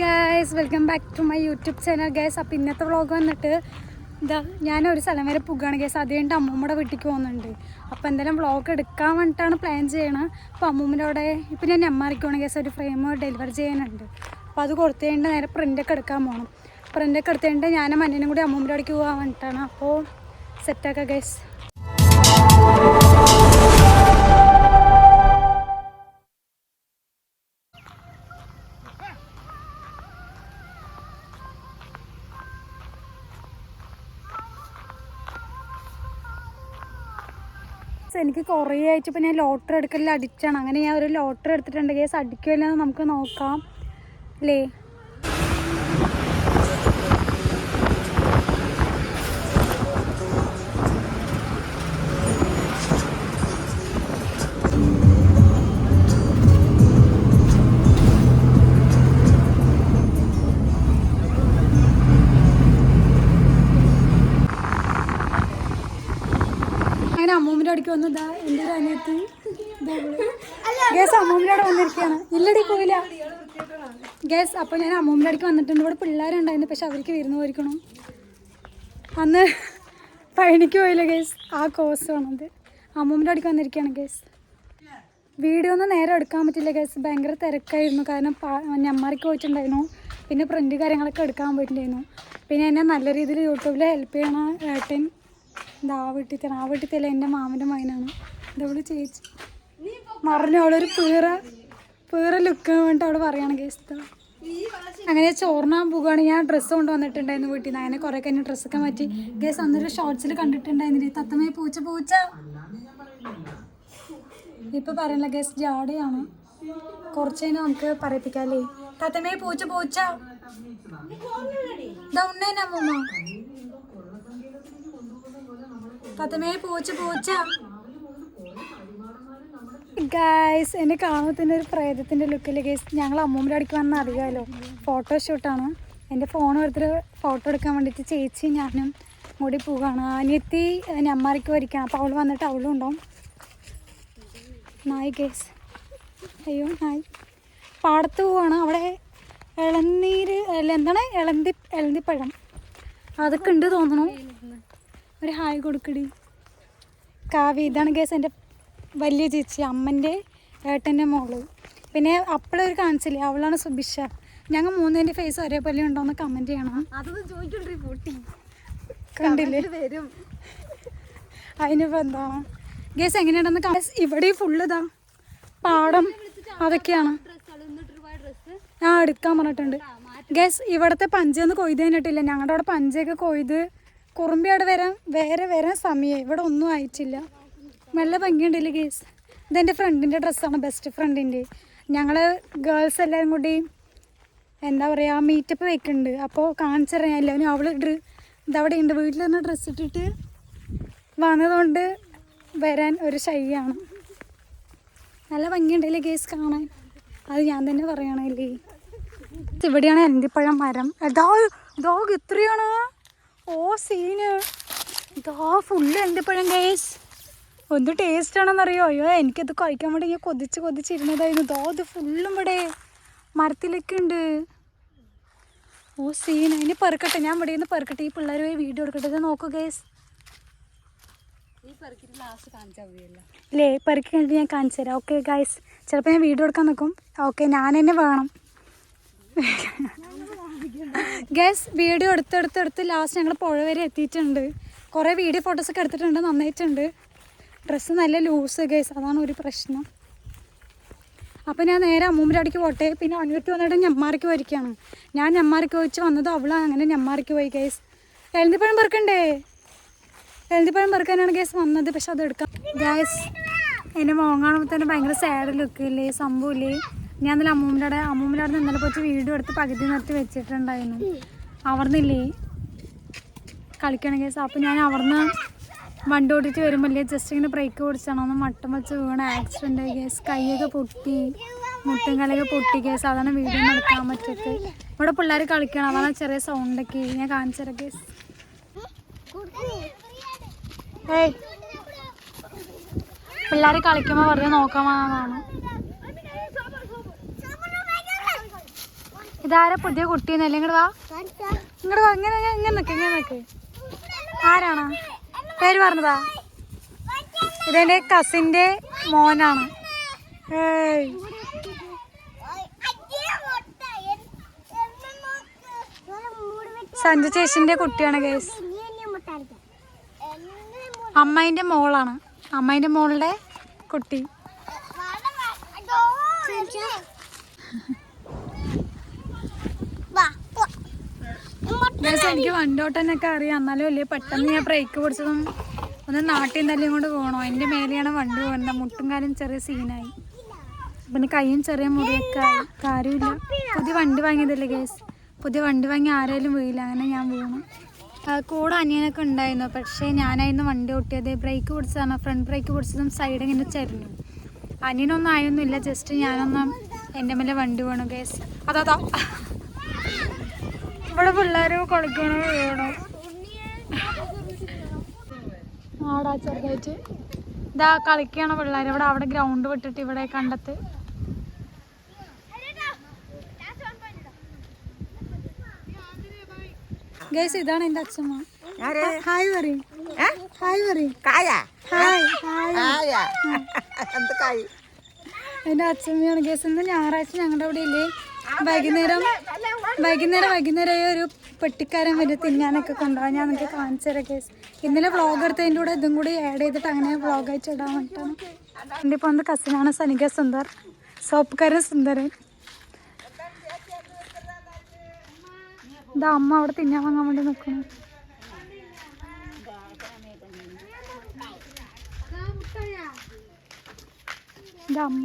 Guys welcome back to my YouTube channel guys അപ്പോൾ ഇന്നത്തെ vlog വന്നിട്ട് ഇതാ ഞാനൊരു സ്ഥലം വരെ പോകുകയാണ് ഗൈസ് അത് കഴിഞ്ഞിട്ട് അമ്മൂമ്മയുടെ വീട്ടിലേക്ക് പോകുന്നുണ്ട്. അപ്പോൾ എന്തായാലും വ്ളോഗ് എടുക്കാൻ വേണ്ടിയിട്ടാണ് പ്ലാൻ ചെയ്യണത് അപ്പോൾ അമ്മൂമ്മന്റെ അവിടെ ഇപ്പം ഞാൻ എമ്മാറിക്കുവാണ് ഗൈസ് ഒരു ഫ്രെയിം ഡെലിവറി ചെയ്യാനുണ്ട് അപ്പോൾ അത് കൊടുത്തു കഴിഞ്ഞിട്ട് നേരെ പ്രിന്റൊക്കെ എടുക്കാൻ പോകണം പ്രിന്റൊക്കെ എടുത്തു കഴിഞ്ഞിട്ട് ഞാനും മഞ്ഞനും കൂടി അമ്മൂമ്മയുടെ അവിടേക്ക് പോകാൻ വേണ്ടിയിട്ടാണ് അപ്പോൾ സെറ്റാക്കാം ഗൈസ് എനിക്ക് കുറേ ആയിട്ട് ഇപ്പം ഞാൻ ലോട്ടറി എടുക്കലിൽ അഡിക്റ്റാണ്. അങ്ങനെ ഞാൻ ഒരു ലോട്ടറി എടുത്തിട്ടുണ്ട്. കേസ് അടിക്കുമല്ലോ നമുക്ക് നോക്കാം. അല്ലേ? വന്നതാ എന്റെ ഒരു അനിയത്തി. ഗ്യാസ് അമ്മൂമ്മന്റെ അവിടെ വന്നിരിക്കുകയാണ്. ഇല്ലടി പോയില്ല. ഗ്യാസ് അപ്പോൾ ഞാൻ അമ്മൂമ്മന്റെ അടിക്ക് വന്നിട്ടുണ്ട്. ഇവിടെ പിള്ളേരുണ്ടായിരുന്നു പക്ഷെ അവർക്ക് വിരുന്ന് പോയിരിക്കണം. അന്ന് പഴനിക്ക് പോയില്ല ഗ്യാസ് ആ കോസ് ആണത്. അമ്മൂമ്മന്റെ അടിക്ക് വന്നിരിക്കുകയാണ് ഗ്യാസ് വീഡിയോ ഒന്നും നേരെ എടുക്കാൻ പറ്റില്ല ഗ്യാസ് ഭയങ്കര തിരക്കായിരുന്നു. കാരണം ഞമ്മാറിക്ക് പോയിട്ടുണ്ടായിരുന്നു. പിന്നെ പ്രിന്റ് കാര്യങ്ങളൊക്കെ എടുക്കാൻ പോയിട്ടുണ്ടായിരുന്നു. പിന്നെ എന്നെ നല്ല രീതിയിൽ യൂട്യൂബിൽ ഹെൽപ്പ് ചെയ്യണ ഏട്ടൻ ഇതാ വീട്ടിൽ ആ വീട്ടിൽ എന്റെ മാമന്റെ മകനാണ്. ഇതവൾ ചേച്ചി. മറിഞ്ഞു അവളൊരു പേറ പേറ ലുക്ക് വേണ്ടി അവൾ പറയുകയാണ് കേസ്ത അങ്ങനെ ചോറിനാൻ പോകുകയാണ് ഞാൻ ഡ്രസ്സ് കൊണ്ടുവന്നിട്ടുണ്ടായിരുന്നു വീട്ടിൽ നിന്ന്. അങ്ങനെ കുറേ കഴിഞ്ഞ് ഡ്രസ്സൊക്കെ മാറ്റി. ഗേസ് അന്നൊരു ഷോർട്സിൽ കണ്ടിട്ടുണ്ടായിരുന്നില്ലേ? തത്തമ്മയെ പൂച്ച പൂച്ച. ഇപ്പൊ പറയണില്ല ഗേസ് ജാടയാണ്. കുറച്ച് കഴിഞ്ഞാൽ നമുക്ക് പറയിപ്പിക്കാല്ലേ തത്തമ്മയെ പൂച്ച പൂച്ച. ഇതാ ഉണ്ണേനെ അമ്മൂമ്മ പോച്ച പൂച്ച. ഗായ്സ് എന്നെ കാണുമ്പോൾ തന്നെ ഒരു പ്രേതത്തിന്റെ ലുക്കിൽ ഗേസ് ഞങ്ങൾ അമ്മൂമ്മയുടെ അടുക്ക് വന്ന അറിയാമല്ലോ ഫോട്ടോഷൂട്ടാണ് എന്റെ ഫോൺ ഓരോരുത്തർ ഫോട്ടോ എടുക്കാൻ വേണ്ടിയിട്ട് ചേച്ചി ഞാനും കൂടി പോവുകയാണ് അനിയത്തി ഞമ്മാരിക്ക് വരിക്കണം അപ്പോൾ അവൾ വന്നിട്ട് അവളും ഉണ്ടാവും. നായ് ഗേസ് അയ്യോ നായ് പാടത്ത് പോവാണ്. അവിടെ ഇളനീര് എന്താണ്? ഇളന്തി ഇളന്തിപ്പഴം. അതൊക്കെ ഉണ്ട് തോന്നണു ഒരു ഹായ് കൊടുക്കടി. കാവ്യ ഇതാണ് ഗേസ് എന്റെ വലിയ ചേച്ചി അമ്മന്റെ ഏട്ടന്റെ മോൾ. പിന്നെ അപ്പളൊരു കാണിച്ചില്ലേ അവളാണ് സുബിഷ ഞങ്ങൾ മൂന്നിന്റെ ഫേസ് ഒരേപോലെ ഉണ്ടോയെന്ന് കമന്റ് ചെയ്യണം. അതൊന്നും ചോദിക്കണ്ടേ പൊട്ടി. കണ്ടില്ലേ? വരും. അതിനിപ്പോൾ എന്താണ്? ഗേസ് എങ്ങനെയുണ്ടെന്ന് കാണാൻ ഇവിടെ ഫുള്ള് ഇതാ. പാടം അതൊക്കെയാണ്. ആ എടുക്കാൻ പറഞ്ഞിട്ടുണ്ട്. ഗസ് ഇവിടുത്തെ പഞ്ചൊന്നും കൊയ്ത് കഴിഞ്ഞിട്ടില്ല. ഞങ്ങളുടെ അവിടെ പഞ്ചയൊക്കെ കൊയ്ത് കുറുമ്പി അവിടെ വരാൻ വേറെ വരാൻ സമയം ഇവിടെ ഒന്നും ആയിട്ടില്ല. നല്ല ഭംഗിയുണ്ടല്ലേ ഗേസ് ഇതെന്റെ ഫ്രണ്ടിന്റെ ഡ്രസ്സാണ് ബെസ്റ്റ് ഫ്രണ്ടിന്റെ ഞങ്ങൾ ഗേൾസ് എല്ലാവരും കൂടി എന്താ പറയുക മീറ്റപ്പ് വെക്കുന്നുണ്ട്. അപ്പോൾ കാണിച്ചറിയാം എല്ലാവരും. അവൾ ഇതവിടെ ഉണ്ട് വീട്ടിൽ നിന്ന് ഡ്രസ്സ് ഇട്ടിട്ട് വന്നതുകൊണ്ട് വരാൻ ഒരു ശൈലിയാണ്. നല്ല ഭംഗിയുണ്ടല്ലേ കേസ് കാണാൻ? അത് ഞാൻ തന്നെ പറയണല്ലേ? ഇവിടെയാണ് എന്തിപ്പഴം മരം. ഇതാ ഇതാ ഇത്രയാണ്. ഓ സീന്. ഇതാ ഫുള്ള് എന്തിപ്പഴം ഗൈസ് ഒന്ന് ടേസ്റ്റ് ആണെന്നറിയോ? അയ്യോ എനിക്കത് കഴിക്കാൻ വേണ്ടി ഞാൻ കൊതിച്ച് കൊതിച്ചിരുന്നതായിരുന്നു ഇതാ ഇത് ഫുള്ളും ഇവിടെ മരത്തിലൊക്കെ ഉണ്ട്. ഓ സീന. അതിന് പെറുക്കട്ടെ. ഞാൻ ഇവിടെ നിന്ന് പെറുക്കട്ടെ. ഈ പിള്ളേർ പോയി വീഡിയോ എടുക്കട്ടെ. ഇത് നോക്കൂ മതിയല്ലോ. ഇല്ലേ പെറുക്കി കഴിഞ്ഞിട്ട് ഞാൻ കാണിച്ചു തരാം. ഓക്കെ ഗൈസ് ചിലപ്പോൾ ഞാൻ വീഡിയോ എടുക്കാൻ നിൽക്കും ഓക്കെ ഞാൻ തന്നെ വേണം. ഗൈസ് വീഡിയോ എടുത്തെടുത്തെടുത്ത് ലാസ്റ്റ് ഞങ്ങൾ പുഴ വരെ എത്തിയിട്ടുണ്ട്. കുറേ വീഡിയോ ഫോട്ടോസൊക്കെ എടുത്തിട്ടുണ്ട് നന്നായിട്ടുണ്ട്. ഡ്രസ്സ് നല്ല ലൂസ് ഗൈസ് അതാണ് ഒരു പ്രശ്നം. അപ്പോൾ ഞാൻ നേരെ അമ്മൂമ്മയുടെ അടിക്ക് പോട്ടെ. പിന്നെ അനുവിട്ട് വന്നിട്ട് ഞമ്മാർക്ക് പോയിരിക്കുകയാണ് ഞാൻ ഞമ്മാർക്ക് വെച്ച് വന്നത് അവളാ അങ്ങനെ ഞമ്മാർക്ക് പോയി ഗൈസ് എഴുതിപ്പഴം പെറുക്കണ്ടേ? എഴുതിപ്പഴം പെറുക്കാനാണ് ഗൈസ് വന്നത് പക്ഷെ അത് എടുക്കാം. ഗൈസ് എന്റെ മോൻ തന്നെ ഭയങ്കര സാഡ് ലുക്ക് ഇല്ലേ സംഭവമില്ലേ ഞാൻ ഇന്നലെ അമ്മൂമ്മയുടെ അവിടെ അമ്മൂമ്മയുടെ അവിടെ ഇന്നലെ പോയിട്ട് വീഡിയോ എടുത്ത് പകുതി നിർത്തി വെച്ചിട്ടുണ്ടായിരുന്നു. അവിടുന്നില്ലേ? കളിക്കണ കേസ് അപ്പോൾ ഞാൻ അവിടുന്ന് വണ്ടി ഓടിച്ച് വരുമ്പോൾ ജസ്റ്റ് ഇങ്ങനെ ബ്രേക്ക് പിടിച്ചാണ്. ഒന്ന് മട്ടം വെച്ച് വീണ ആക്സിഡന്റ് ആയി. കേസ് കൈയൊക്കെ പൊട്ടി. മുട്ടും കലയൊക്കെ പൊട്ടി കേസ് അതാണ് വീഡിയോ നടത്താൻ എടുക്കാൻ പറ്റത്ത് ഇവിടെ പിള്ളേർ കളിക്കണം. അതാണ് ചെറിയ സൗണ്ടൊക്കെ ഞാൻ കാണിച്ചു തരാം കേസ് പിള്ളേർ കളിക്കുമ്പോൾ വെറുതെ നോക്കാൻ വന്നതാണ് ഇതാരാ പുതിയ കുട്ടീന്നല്ലേ ഇങ്ങോട്ട് വാ. ഇങ്ങോട്ട് വാ ഇങ്ങനെ ഇങ്ങനെ നിക്ക് ഇങ്ങനെ നിക്ക്. ആരാണോ? പേര് പറഞ്ഞതാ. ഇതെന്റെ കസിന്റെ മോനാണ്. സഞ്ജു ചേച്ചിന്റെ കുട്ടിയാണ് കേസ് അമ്മേന്റെ മോളാണ്. അമ്മേന്റെ മോളുടെ കുട്ടി. എനിക്ക് വണ്ടോട്ടനൊക്കെ അറിയാം. എന്നാലും വലിയ പെട്ടെന്ന് ഞാൻ ബ്രേക്ക് പിടിച്ചതും ഒന്ന് നാട്ടിൽ തല്ലിയും കൊണ്ട് പോകണോ എന്റെ മേലെയാണ് വണ്ടി പോകുന്നത് മുട്ടും കാലും ചെറിയ സീനായി പിന്നെ കൈയും ചെറിയ മുറിയൊക്കെ കാര്യമില്ല. പുതിയ വണ്ടി വാങ്ങിയതല്ലേ ഗേസ് പുതിയ വണ്ടി വാങ്ങി ആരെങ്കിലും വീഴില്ല. അങ്ങനെ ഞാൻ വീണു. കൂടെ അനിയനൊക്കെ ഉണ്ടായിരുന്നു. പക്ഷേ ഞാനായിരുന്നു വണ്ടി ഓട്ടിയത്. ബ്രേക്ക് പിടിച്ചതാണ്. ഫ്രണ്ട് ബ്രേക്ക് പിടിച്ചതും സൈഡ് ഇങ്ങനെ ചരിഞ്ഞു. അനിയനൊന്നും ആയൊന്നുമില്ല. ജസ്റ്റ് ഞാനൊന്നും എന്റെ മേലെ വണ്ടി വീണു ഗേസ് അതാ. ഇവിടെ പിള്ളേര് കളിക്കണോ വീണു ആടാ ചെറുതായിട്ട്. ഇതാ കളിക്കണ പിള്ളേർ ഇവിടെ അവിടെ ഗ്രൗണ്ട് വിട്ടിട്ട് ഇവിടെ കണ്ടത്ത്. ഗൈസ് ഇതാണ് എന്റെ അച്ഛമ്മ. ഹായ് പറയും. ഹായ് പറയും. എന്റെ അച്ഛമ്മയാണ് ഗൈസ് ഇന്ന് ഞായറാഴ്ച ഞങ്ങളുടെ അവിടെ ഇല്ലേ വൈകുന്നേരം വൈകുന്നേരം വൈകുന്നേരം ഒരു പെട്ടിക്കാരൻ വരും തിന്നാനൊക്കെ കൊണ്ടുപോകാൻ ഞാൻ നിങ്ങൾക്ക് കാണിച്ചു തരാം കേസ് ഇന്നലെ വ്ളോഗ് എടുത്തതിന്റെ കൂടെ ഇതും കൂടി ആഡ് ചെയ്തിട്ട് അങ്ങനെ വ്ളോഗ് അയച്ചു ഇടാൻ വേണ്ടിയിട്ടാണ് എന്റെ ഇപ്പോൾ എന്റെ കസിനാണ് സനിക സുന്ദർ സോപ്പുകാരൻ സുന്ദരൻ. ഇതാ അമ്മ അവിടെ തിന്നാൻ വാങ്ങാൻ വേണ്ടി നിൽക്കുന്നു ഇതാ അമ്മ.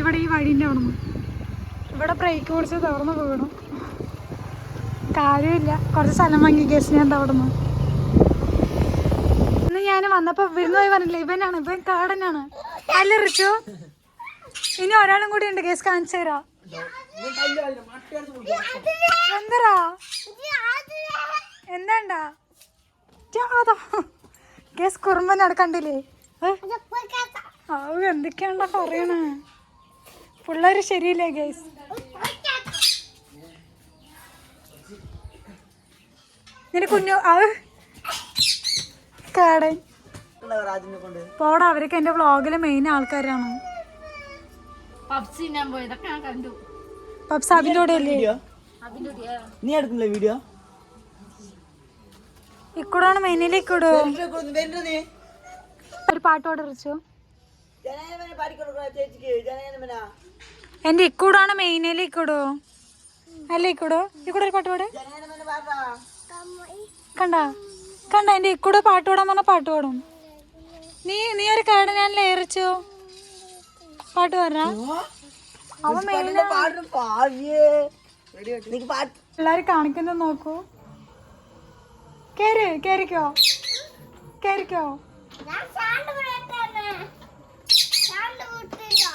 ഇവിടെ ഈ വഴിന്റെ അവിടെ നിന്ന് ഇവിടെ ബ്രേക്ക് പിടിച്ച് തുറന്ന് വീണു. കാര്യമില്ല. കുറച്ച് സ്ഥലം വാങ്ങി കേസ് ഞാൻ അവിടെ നിന്ന് ഇന്ന് ഞാൻ വന്നപ്പോൾ വിരുന്ന് പോയി പറഞ്ഞില്ല ഇവനാണ് ഇവൻ കാടനാണ്. അല്ല റിച്ചു ഇനി ഒരാളും കൂടി ഉണ്ട് കേസ് കാണിച്ചു തരാ. എന്തരാ എന്താണ്ടാ? കേസ് കുറുമ്പൻ നടക്കണ്ടില്ലേ എന്തൊക്കെയാണ്ടാ പറയണേ? പിള്ളേര് ശരിയില്ലേ ഗൈസ് നിന്റെ കുഞ്ഞു അത് കാടൻ. രാജിനെ കൊണ്ട് പോടാ അവരൊക്കെ എന്റെ വ്ളോഗിലെ മെയിൻ ആൾക്കാരാണ്. പബ്സി ഞാൻ പോയതൊക്കെ ഞാൻ കണ്ടു. പബ്സ് അതിന്റെ കൂടെ അല്ലേ? വീഡിയോ? നീ എടുക്കുന്നില്ല വീഡിയോ? ഇക്കൂടാണ് മെയിനിലേക്ക് ഇടൂ നീ? ഒരു പാട്ട് പാടി റിച്ചു ജനകനെ പാടിക്കൊടുക്കുക ചേച്ചിക്ക് ജനകന എന്റെ ഇക്കൂടാണ് അല്ലേ ഇക്കൂടോ? അല്ലേ ഇക്കൂടോ? ഇക്കൂടെ ഒരു പാട്ട് പാട്. കണ്ട? കണ്ട എന്റെ ഇക്കൂടെ പാട്ട് പാടാൻ പറഞ്ഞ പാട്ട് പാടും. നീ നീ ഒരു കാട് ഞാൻ ലേറിച്ചോ. പാട്ട് പറഞ്ഞ അവൻ മെയിൻ പാടിയേ. നീക്ക് കാണിക്കുന്നത് കേറ് കേറിക്കോ. കേറിക്കോ.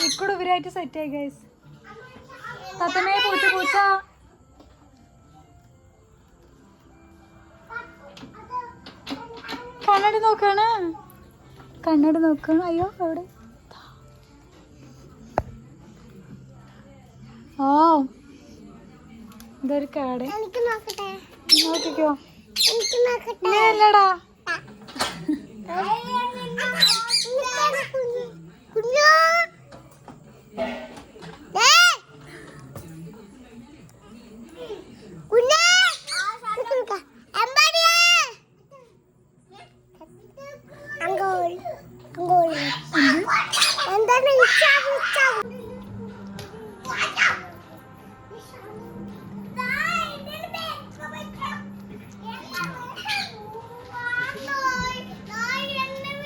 ഇക്കൂടെ ഇവരായിട്ട് സെറ്റ് ആയി ഗൈസ് തത്തമ്മേ പൂച്ച പൂച്ച. കണ്ണടി നോക്കണ. കണ്ണടി നോക്കണ അയ്യോ അവിടെ. ഓ ഇതൊരു കാട്. നോക്കിക്കോ. ഇല്ലടാ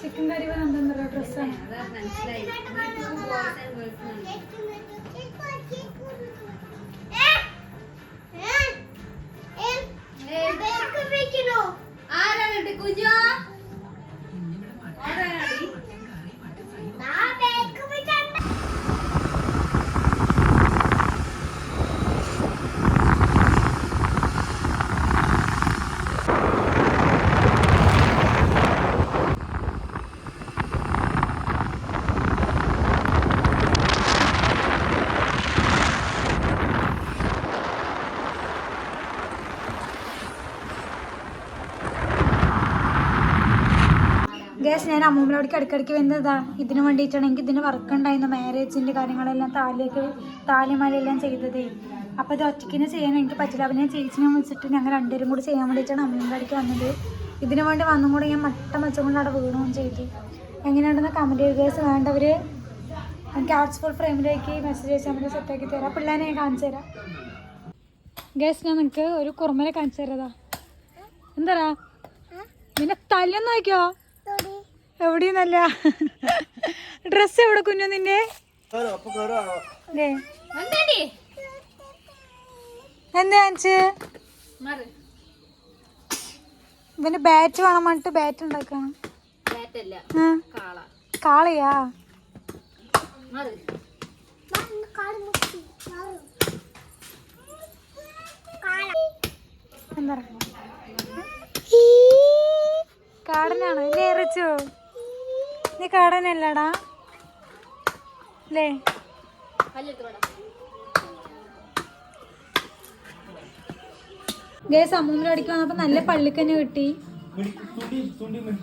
ചിക്കൻ കറി എന്താ ഡ്രസ്സാണ്. കുഞ്ഞോ ആരാണ് ഗ്യാസ് ഞാൻ അമ്മൂമ്മലോടേക്ക് ഇടയ്ക്കിടയ്ക്ക് വരുന്നതാ ഇതിന് വേണ്ടിയിട്ടാണ്. എനിക്ക് ഇതിന് വർക്ക് ഉണ്ടായിരുന്നു മാരേജിന്റെ കാര്യങ്ങളെല്ലാം താലിയൊക്കെ താലിമാലെല്ലാം ചെയ്തതേ. അപ്പോൾ ഇത് ഒറ്റയ്ക്കിനെ ചെയ്യാൻ എനിക്ക് പറ്റില്ല. അപ്പം ഞാൻ ചേച്ചിനെ വിളിച്ചിട്ട് ഞങ്ങൾ രണ്ടുപേരും കൂടി ചെയ്യാൻ വേണ്ടിയിട്ടാണ് അമ്മൂമ്മയുടെ അടുക്ക് വന്നത്. ഇതിനു വേണ്ടി വന്നും കൂടെ ഞാൻ മട്ടം വെച്ചുകൊണ്ട് അവിടെ വീണുകയും ചെയ്തു. എങ്ങനെയുണ്ടെന്ന് കമന്റ് ചെയ്യുക ഗ്യാസ് വേണ്ടവർ എനിക്ക് ആർട്സ് ഫോർ ഫ്രെയിമിലേക്ക് മെസ്സേജ് അയച്ചാൽ മതി സെറ്റാക്കി തരാം. പിള്ളേരെ ഞാൻ കാണിച്ചു തരാം. ഗസ് ഞാൻ നിങ്ങൾക്ക് ഒരു കുറുമനെ കാണിച്ചു തരാതാ എന്താ നിന്നെ തല്ലെന്ന് നോക്കിയോ എവിടെയെന്നല്ല? ഡ്രസ് എവിടെ കുഞ്ഞു നിന്റെ? എന്താ ഇവന് ബാറ്റ് വേണം പറഞ്ഞിട്ട് ബാറ്റ് ഉണ്ടാക്കണം. കാളയാ മാറ് എന്താ കാടനാണോ ഇല്ലേ ഇറച്ചോ കാടനല്ലടാ അല്ലേ ഗേസ് അമ്മൂമ്മ അടിക്ക് വന്നപ്പോ നല്ല പള്ളിക്കന്നെ കിട്ടി.